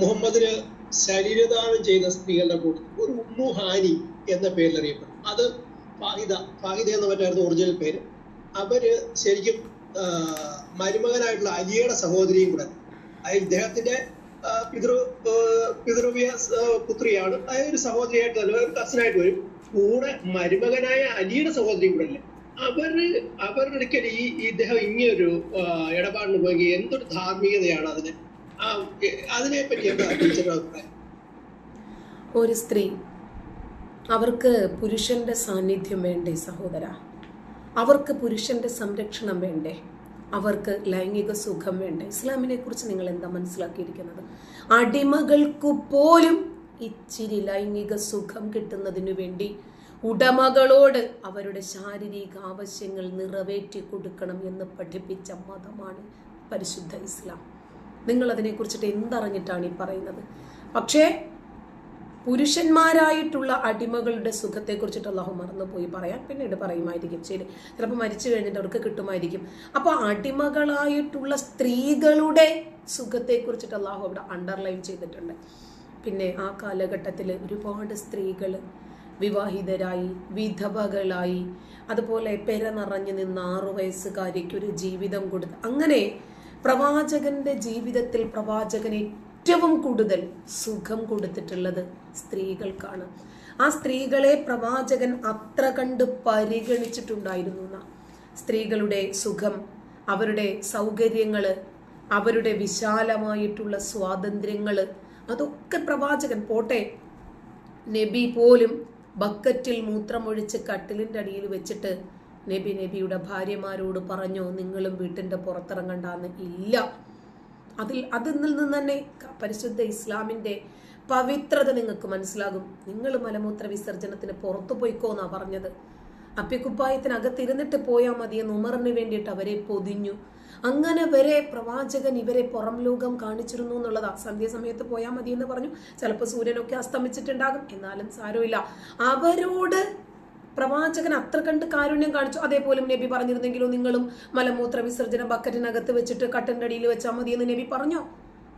മുഹമ്മദിന് ശരീരദാനം ചെയ്ത സ്ത്രീകളുടെ കൂട്ടത്തിൽ ഒരു ഉമ്മു ഹാനി എന്ന പേരിൽ അറിയപ്പെടും അത് ഫാഹിദ ഫാഹിദ എന്ന മറ്റായിരുന്നു ഒറിജിനൽ പേര്. അവർ ശരിക്കും മരുമകനായിട്ടുള്ള അലിയുടെ സഹോദരിയും കൂടെ അതായത് ഇദ്ദേഹത്തിന്റെ പിതൃ പിതൃവിയ പുത്രിയാണ്. അതായത് ഒരു സഹോദരിയായിട്ട് തന്നെ ഒരു കസിനായിട്ട് വരും. കൂടെ മരുമകനായ അലിയുടെ സഹോദരി കൂടെ അല്ലേ? അവർ അവരുടെ അടുക്കൽ ഈ ഇദ്ദേഹം ഇങ്ങനൊരു ഇടപാടിന് പോയെങ്കിൽ എന്തൊരു ധാർമ്മികതയാണ് അതിന് ഒരു സ്ത്രീ അവർക്ക് പുരുഷന്റെ സാന്നിധ്യം വേണ്ടേ സഹോദര? അവർക്ക് പുരുഷന്റെ സംരക്ഷണം വേണ്ടേ? അവർക്ക് ലൈംഗിക സുഖം വേണ്ടേ? ഇസ്ലാമിനെ കുറിച്ച് നിങ്ങൾ എന്താ മനസ്സിലാക്കിയിരിക്കുന്നത്? അടിമകൾക്കു പോലും ഇച്ചിരി ലൈംഗിക സുഖം കിട്ടുന്നതിനു വേണ്ടി ഉടമകളോട് അവരുടെ ശാരീരിക ആവശ്യങ്ങൾ നിറവേറ്റി കൊടുക്കണം എന്ന് പഠിപ്പിച്ച മതമാണ് പരിശുദ്ധ ഇസ്ലാം. നിങ്ങൾ അതിനെക്കുറിച്ചിട്ട് എന്തറിഞ്ഞിട്ടാണ് ഈ പറയുന്നത്? പക്ഷേ പുരുഷന്മാരായിട്ടുള്ള അടിമകളുടെ സുഖത്തെക്കുറിച്ചിട്ട് അള്ളാഹു മറന്നുപോയി പറയാൻ പിന്നീട് പറയുമായിരിക്കും. ശരി ചിലപ്പോൾ മരിച്ചു കഴിഞ്ഞിട്ട് അവർക്ക് കിട്ടുമായിരിക്കും. അപ്പോൾ അടിമകളായിട്ടുള്ള സ്ത്രീകളുടെ സുഖത്തെക്കുറിച്ചിട്ട് അള്ളാഹു അവിടെ അണ്ടർലൈൻ ചെയ്തിട്ടുണ്ട്. പിന്നെ ആ കാലഘട്ടത്തിൽ ഒരുപാട് സ്ത്രീകൾ വിവാഹിതരായി വിധവകളായി അതുപോലെ പെര നിറഞ്ഞു നിന്ന് ആറു വയസ്സുകാരിക്ക് ഒരു ജീവിതം കൊടുത്ത് അങ്ങനെ പ്രവാചകന്റെ ജീവിതത്തിൽ പ്രവാചകൻ ഏറ്റവും കൂടുതൽ സുഖം കൊടുത്തിട്ടുള്ളത് സ്ത്രീകൾക്കാണ് ആ സ്ത്രീകളെ പ്രവാചകൻ അത്ര കണ്ട് പരിഗണിച്ചിട്ടുണ്ടായിരുന്നു. സ്ത്രീകളുടെ സുഖം അവരുടെ സൗകര്യങ്ങൾ അവരുടെ വിശാലമായിട്ടുള്ള സ്വാതന്ത്ര്യങ്ങൾ അതൊക്കെ പ്രവാചകൻ പോട്ടെ നബി പോലും ബക്കറ്റിൽ മൂത്രമൊഴിച്ച് കട്ടിലിന്റെ അടിയിൽ വെച്ചിട്ട് നബി നബിയുടെ ഭാര്യമാരോട് പറഞ്ഞു നിങ്ങളും വീട്ടിന്റെ പുറത്തിറങ്ങണ്ടെന്ന് ഇല്ല. അതിൽ അതിൽ നിന്ന് തന്നെ പരിശുദ്ധ ഇസ്ലാമിന്റെ പവിത്രത നിങ്ങൾക്ക് മനസ്സിലാകും. നിങ്ങൾ മലമൂത്ര വിസർജനത്തിന് പുറത്തു പോയിക്കോന്നാ പറഞ്ഞത്. അപ്പിക്കുപ്പായത്തിനകത്തിരുന്നിട്ട് പോയാൽ മതിയെന്ന് ഉമറിന് വേണ്ടിയിട്ട് അവരെ പൊതിഞ്ഞു. അങ്ങനെ വരെ പ്രവാചകൻ ഇവരെ പുറം ലോകം കാണിച്ചിരുന്നു എന്നുള്ളതാ. സന്ധ്യാസമയത്ത് പോയാൽ മതി എന്ന് പറഞ്ഞു. ചിലപ്പോൾ സൂര്യനൊക്കെ അസ്തമിച്ചിട്ടുണ്ടാകും. എന്നാലും സാരമില്ല. അവരോട് പ്രവാചകൻ അത്ര കണ്ട് കാരുണ്യം കാണിച്ചു. അതേപോലെ നബി പറഞ്ഞിരുന്നെങ്കിലോ നിങ്ങളും മലമൂത്ര വിസർജനം ബക്കറ്റിനകത്ത് വെച്ചിട്ട് കട്ടന്റെ അടിയിൽ വെച്ചാൽ മതി എന്ന് നബി പറഞ്ഞോ?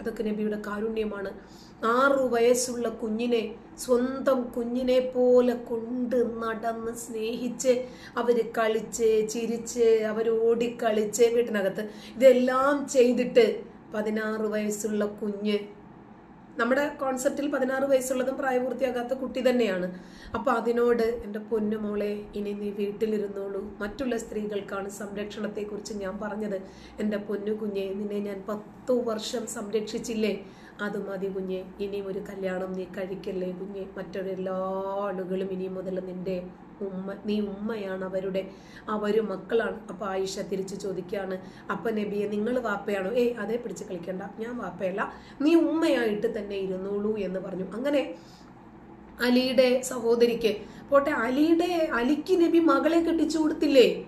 അതൊക്കെ നബിയുടെ കാരുണ്യമാണ്. ആറു വയസ്സുള്ള കുഞ്ഞിനെ സ്വന്തം കുഞ്ഞിനെ പോലെ കൊണ്ട് നടന്ന് സ്നേഹിച്ച് അവർ കളിച്ച് ചിരിച്ച് അവർ ഓടിക്കളിച്ച് വീട്ടിനകത്ത്. ഇതെല്ലാം ചെയ്തിട്ട് പതിനാറ് വയസ്സുള്ള കുഞ്ഞ് നമ്മുടെ കോൺസെപ്റ്റിൽ പതിനാറ് വയസ്സുള്ളതും പ്രായപൂർത്തിയാകാത്ത കുട്ടി തന്നെയാണ്. അപ്പൊ അതിനോട് എന്റെ പൊന്നു മോളെ ഇനി നീ വീട്ടിലിരുന്നോളൂ. മറ്റുള്ള സ്ത്രീകൾക്കാണ് സംരക്ഷണത്തെക്കുറിച്ച് ഞാൻ പറഞ്ഞത്. എന്റെ പൊന്നു കുഞ്ഞെ നിന്നെ ഞാൻ പത്തു വർഷം സംരക്ഷിച്ചില്ലേ? അത് മതി കുഞ്ഞെ ഇനിയും ഒരു കല്യാണം നീ കഴിക്കല്ലേ കുഞ്ഞെ. മറ്റൊരെല്ലാ ആളുകളും ഇനി മുതൽ നിന്റെ ഉമ്മ നീ ഉമ്മയാണ് അവരുടെ അവർ മക്കളാണ്. അപ്പൊ ആയിഷ തിരിച്ചു ചോദിക്കുകയാണ് അപ്പൊ നബിയെ നിങ്ങൾ വാപ്പയാണോ? ഏയ് അതേ പിടിച്ച് കളിക്കണ്ട. ഞാൻ വാപ്പയല്ല. നീ ഉമ്മയായിട്ട് തന്നെ ഇരുന്നോളൂ എന്ന് പറഞ്ഞു. അങ്ങനെ അലിയുടെ സഹോദരിക്ക് പോട്ടെ അലിയുടെ അലിക്ക് നബി മകളെ കെട്ടിച്ചു കൊടുത്തില്ലേ?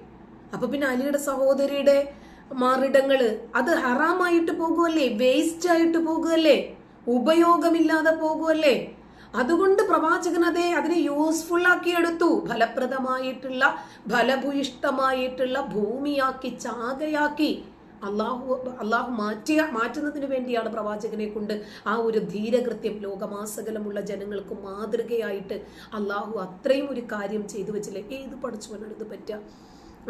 അപ്പൊ പിന്നെ അലിയുടെ സഹോദരിയുടെ മാറിടങ്ങൾ. അത് ഹറാമായിട്ട് പോകുമല്ലേ വേസ്റ്റ് ആയിട്ട് പോകുമല്ലേ ഉപയോഗമില്ലാതെ പോകുമല്ലേ അതുകൊണ്ട് പ്രവാചകൻ അതെ അതിനെ യൂസ്ഫുൾ ആക്കി എടുത്തു. ഫലപ്രദമായിട്ടുള്ള ഫലഭൂയിഷ്ടമായിട്ടുള്ള ഭൂമിയാക്കി ചാകയാക്കി. അള്ളാഹു അള്ളാഹു മാറ്റിയ മാറ്റുന്നതിന് വേണ്ടിയാണ് പ്രവാചകനെ കൊണ്ട് ആ ഒരു ധീരകൃത്യം ലോകമാസകലമുള്ള ജനങ്ങൾക്ക് മാതൃകയായിട്ട് അള്ളാഹു അത്രയും ഒരു കാര്യം ചെയ്തു വെച്ചില്ലേ? ഏത് പഠിച്ചു ഇത് പറ്റുക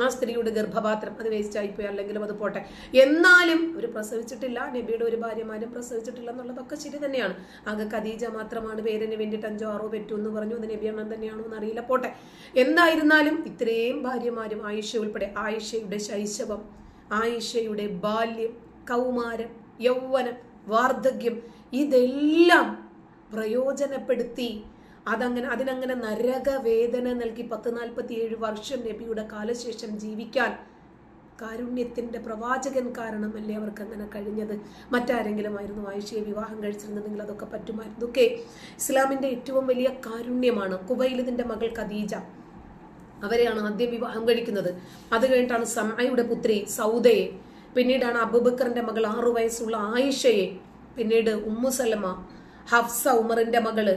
ആ സ്ത്രീയുടെ ഗർഭപാത്രം അത് വേസ്റ്റ് ആയിപ്പോയി അല്ലെങ്കിലും അത് പോട്ടെ. എന്നാലും അവർ പ്രസവിച്ചിട്ടില്ല നബിയുടെ ഒരു ഭാര്യമാരും പ്രസവിച്ചിട്ടില്ല എന്നുള്ളതൊക്കെ ശരി തന്നെയാണ്. ആകെ ഖദീജ മാത്രമാണ് പേരിന് വേണ്ടിയിട്ട് അഞ്ചോ ആറോ പറ്റൂ എന്ന് പറഞ്ഞു അത് നബി അണ്ണൻ തന്നെയാണോ എന്ന് അറിയില്ല പോട്ടെ. എന്തായിരുന്നാലും ഇത്രയും ഭാര്യമാരും ആയിഷ ഉൾപ്പെടെ ആയിഷയുടെ ശൈശവം ആയിഷയുടെ ബാല്യം കൗമാരം യൗവനം വാർദ്ധക്യം ഇതെല്ലാം പ്രയോജനപ്പെടുത്തി അതങ്ങനെ അതിനങ്ങനെ നരകവേദന നൽകി പത്ത് നാൽപ്പത്തി ഏഴ് വർഷം നബിയുടെ കാലശേഷം ജീവിക്കാൻ കാരുണ്യത്തിന്റെ പ്രവാചകൻ കാരണമല്ലേ അവർക്ക് അങ്ങനെ കഴിഞ്ഞത്? മറ്റാരെങ്കിലും ആയിരുന്നു ആയിഷയെ വിവാഹം കഴിച്ചിരുന്നെങ്കിൽ അതൊക്കെ പറ്റുമായിരുന്നു ഒക്കെ ഇസ്ലാമിന്റെ ഏറ്റവും വലിയ കാരുണ്യമാണ് കുവൈലിതിന്റെ മകൾ ഖദീജ. അവരെയാണ് ആദ്യം വിവാഹം കഴിക്കുന്നത്. അത് കഴിഞ്ഞിട്ടാണ് സമയുടെ പുത്രി സൗദയെ പിന്നീടാണ് അബൂബക്കറിന്റെ മകൾ ആറു വയസ്സുള്ള ആയിഷയെ പിന്നീട് ഉമ്മു സലമ ഹഫ്സ ഉമറിന്റെ മകൾ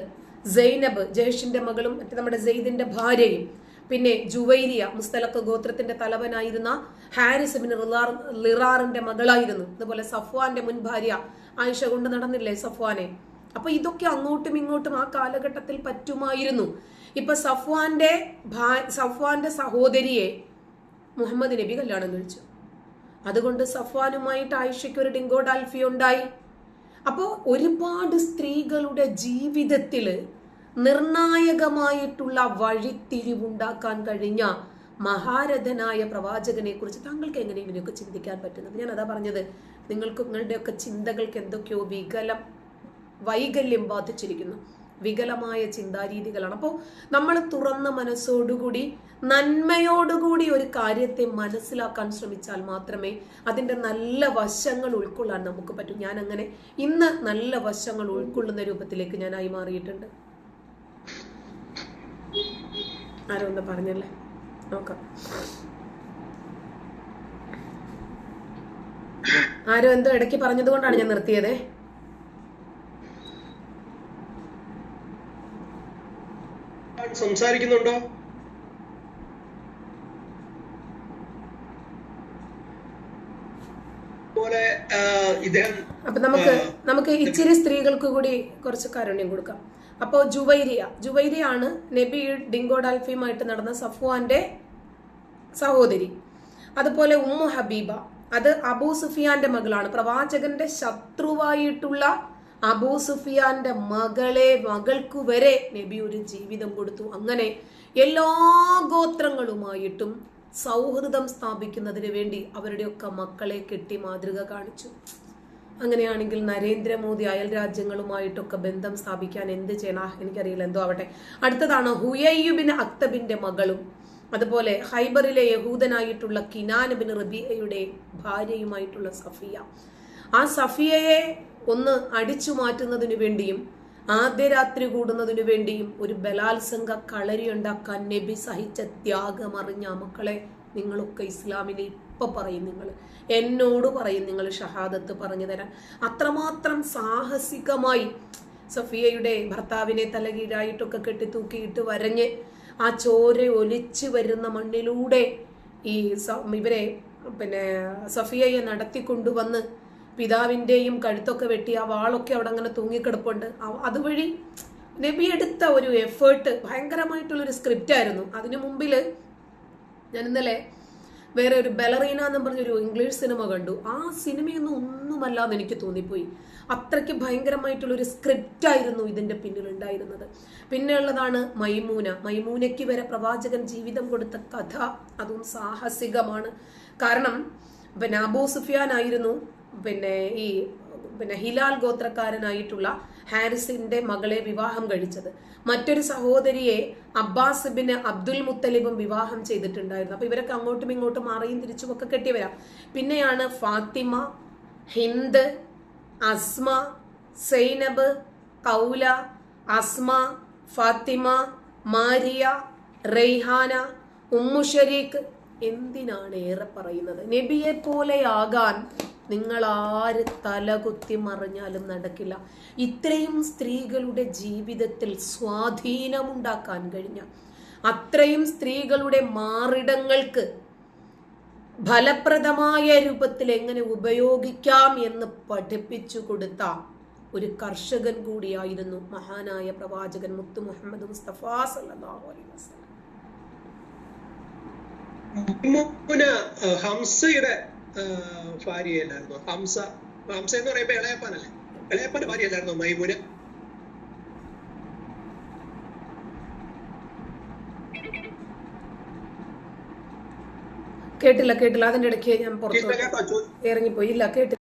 സൈനബ് ജയ്ഷിന്റെ മകളും മറ്റേ നമ്മുടെ സെയ്ദിന്റെ ഭാര്യയും. പിന്നെ ജുവൈരിയ മുസ്തലക്ക് ഗോത്രത്തിന്റെ തലവനായിരുന്ന ഹാരിസ് ബിൻ റിലാർ ലിറാറിന്റെ മകളായിരുന്നു. അതുപോലെ സഫ്വാന്റെ മുൻ ഭാര്യ ആയിഷ കൊണ്ട് നടന്നില്ലേ സഫ്വാനെ? അപ്പൊ ഇതൊക്കെ അങ്ങോട്ടും ഇങ്ങോട്ടും ആ കാലഘട്ടത്തിൽ പറ്റുമായിരുന്നു. ഇപ്പൊ സഫ്വാന്റെ സഫ്വാന്റെ സഹോദരിയെ മുഹമ്മദ് നബി കല്യാണം കഴിച്ചു. അതുകൊണ്ട് സഫ്വാനുമായിട്ട് ആയിഷയ്ക്ക് ഒരു ഡിങ്കോ ഡാൽഫി ഉണ്ടായി അപ്പോൾ ഒരുപാട് സ്ത്രീകളുടെ ജീവിതത്തിൽ നിർണായകമായിട്ടുള്ള വഴിത്തിരിവുണ്ടാക്കാൻ കഴിഞ്ഞ മഹാരഥനായ പ്രവാചകനെ കുറിച്ച് താങ്കൾക്ക് എങ്ങനെ ഇവനെയൊക്കെ ചിന്തിക്കാൻ പറ്റുന്നത് ഞാൻ അതാ പറഞ്ഞത് നിങ്ങൾക്ക് നിങ്ങളുടെയൊക്കെ ചിന്തകൾക്ക് എന്തൊക്കെയോ വികലം വൈകല്യം ബാധിച്ചിരിക്കുന്നു. വികലമായ ചിന്താരീതികളാണ്. അപ്പോൾ നമ്മൾ തുറന്ന മനസ്സോടുകൂടി നന്മയോടുകൂടി ഒരു കാര്യത്തെ മനസ്സിലാക്കാൻ ശ്രമിച്ചാൽ മാത്രമേ അതിന്റെ നല്ല വശങ്ങൾ ഉൾക്കൊള്ളാൻ നമുക്ക് പറ്റൂ. ഞാൻ അങ്ങനെ ഇന്ന് നല്ല വശങ്ങൾ ഉൾക്കൊള്ളുന്ന രൂപത്തിലേക്ക് ഞാനായി മാറിയിട്ടുണ്ട്. ആരോ ഒന്ന് പറഞ്ഞല്ലേ? നോക്കാം. ആരോ എന്തോ ഇടയ്ക്ക് പറഞ്ഞതുകൊണ്ടാണ് ഞാൻ നിർത്തിയതേ. സംസാരിക്കുന്നുണ്ടോ? പോലെ ഇദ്ദേഹം അപ്പൊ നമുക്ക് നമുക്ക് ഇച്ചിരി സ്ത്രീകൾക്ക് കൂടി കുറച്ച് കാരുണ്യം കൊടുക്കാം. അപ്പോൾ ജുവൈരിയ ജുവൈരിയാണ് നബി ഡിങ്കോ ഡാൽഫിയുമായിട്ട് നടന്ന സഫ്വാന്റെ സഹോദരി. അതുപോലെ ഉമ്മു ഹബീബ അത് അബൂ സുഫിയാന്റെ മകളാണ്. പ്രവാചകന്റെ ശത്രുവായിട്ടുള്ള അബൂ സുഫിയാന്റെ മകളെ മകൾക്കു വരെ നബി ഒരു ജീവിതം കൊടുത്തു. അങ്ങനെ എല്ലാ ഗോത്രങ്ങളുമായിട്ടും സൗഹൃദം സ്ഥാപിക്കുന്നതിന് വേണ്ടി അവരുടെയൊക്കെ മക്കളെ കെട്ടി മാതൃക കാണിച്ചു. അങ്ങനെയാണെങ്കിൽ നരേന്ദ്രമോദി അയൽ രാജ്യങ്ങളുമായിട്ടൊക്കെ ബന്ധം സ്ഥാപിക്കാൻ എന്ത് ചെയ്യണം? എനിക്കറിയില്ല. എന്തോ ആവട്ടെ. അടുത്തതാണ് ഹുയയ്യുബിൻ അക്തബിന്റെ മകളും. അതുപോലെ ഹൈബറിലെ യഹൂദനായിട്ടുള്ള കിനാനുബിൻ ബിൻ റബിയയുടെ ഭാര്യയുമായിട്ടുള്ള സഫിയ. ആ സഫിയയെ ഒന്ന് അടിച്ചു മാറ്റുന്നതിനു വേണ്ടിയും ആദ്യ രാത്രി കൂടുന്നതിനു വേണ്ടിയും ഒരു ബലാത്സംഗ കളരി ഉണ്ടാക്കാൻ നബി സഹിച്ച ത്യാഗം അറിഞ്ഞ മക്കളെ നിങ്ങളൊക്കെ ഇസ്ലാമിനെ ഇപ്പൊ പറയും നിങ്ങൾ എന്നോട് പറയും നിങ്ങൾ ഷഹാദത്ത് പറഞ്ഞു തരാൻ. അത്രമാത്രം സാഹസികമായി സഫിയയുടെ ഭർത്താവിനെ തലകീഴായിട്ടൊക്കെ കെട്ടിത്തൂക്കിയിട്ട് വരഞ്ഞ് ആ ചോര ഒലിച്ചു വരുന്ന മണ്ണിലൂടെ ഈ ഇവരെ പിന്നെ സഫിയയെ നടത്തിക്കൊണ്ടുവന്ന് പിതാവിന്റെയും കഴുത്തൊക്കെ വെട്ടി ആ വാളൊക്കെ അവിടെ അങ്ങനെ തൂങ്ങിക്കിടപ്പുണ്ട്. അതുവഴി നബി എടുത്ത ഒരു എഫേർട്ട് ഭയങ്കരമായിട്ടുള്ളൊരു സ്ക്രിപ്റ്റ് ആയിരുന്നു. അതിനു മുമ്പിൽ ഞാൻ ഇന്നലെ വേറെ ഒരു ബലറീന എന്ന് പറഞ്ഞൊരു ഇംഗ്ലീഷ് സിനിമ കണ്ടു. ആ സിനിമയൊന്നും ഒന്നുമല്ല എന്ന് എനിക്ക് തോന്നിപ്പോയി. അത്രയ്ക്ക് ഭയങ്കരമായിട്ടുള്ളൊരു സ്ക്രിപ്റ്റ് ആയിരുന്നു ഇതിന്റെ പിന്നിൽ ഉണ്ടായിരുന്നത് പിന്നെ ഉള്ളതാണ് മൈമൂന. മൈമൂനയ്ക്ക് വരെ പ്രവാചകൻ ജീവിതം കൊടുത്ത കഥ അതും സാഹസികമാണ്. കാരണം പിന്നെ സുഫിയാൻ ആയിരുന്നു പിന്നെ ഈ പിന്നെ ഹിലാൽ ഗോത്രക്കാരനായിട്ടുള്ള ഹാരിസിന്റെ മകളെ വിവാഹം കഴിച്ചത്. മറ്റൊരു സഹോദരിയെ അബ്ബാസ് ബിൻ അബ്ദുൽ മുത്തലിബും വിവാഹം ചെയ്തിട്ടുണ്ടായിരുന്നു. അപ്പൊ ഇവരൊക്കെ അങ്ങോട്ടും ഇങ്ങോട്ടും മാറിയും തിരിച്ചും ഒക്കെ കെട്ടിവരാം പിന്നെയാണ് Fatima Hind Asma Zainab Khawla Asma Fatima Maria Rayhana Umm Shareek എന്തിനാണ് ഏറെ പറയുന്നത്? നബിയെ പോലെയാകാൻ നിങ്ങൾ ആര് തലകുത്തി മറിഞ്ഞാലും നടക്കില്ല. ഇത്രയും സ്ത്രീകളുടെ ജീവിതത്തിൽ സ്വാധീനമുണ്ടാക്കാൻ കഴിഞ്ഞ അത്രയും സ്ത്രീകളുടെ മാറിടങ്ങൾക്ക് ഫലപ്രദമായ രൂപത്തിൽ എങ്ങനെ ഉപയോഗിക്കാം എന്ന് പഠിപ്പിച്ചു കൊടുത്ത ഒരു കർഷകൻ കൂടിയായിരുന്നു മഹാനായ പ്രവാചകൻ മുത്തു മുഹമ്മദ് മുസ്തഫ സല്ലല്ലാഹു അലൈഹി വസല്ലം. ഹംസയുടെ ഭാര്യയല്ലായിരുന്നോ? ഹംസ ഹംസ എന്ന് പറയുമ്പോ ഇളയപ്പനല്ലേ? ഇളയപ്പന്റെ ഭാര്യയല്ലായിരുന്നോ മൈമൂന? കേട്ടില്ല കേട്ടില്ല. അതിന്റെ ഇടയ്ക്ക് ഞാൻ പുറത്തു ഇറങ്ങിപ്പോയി. ഇല്ല കേട്ടില്ല.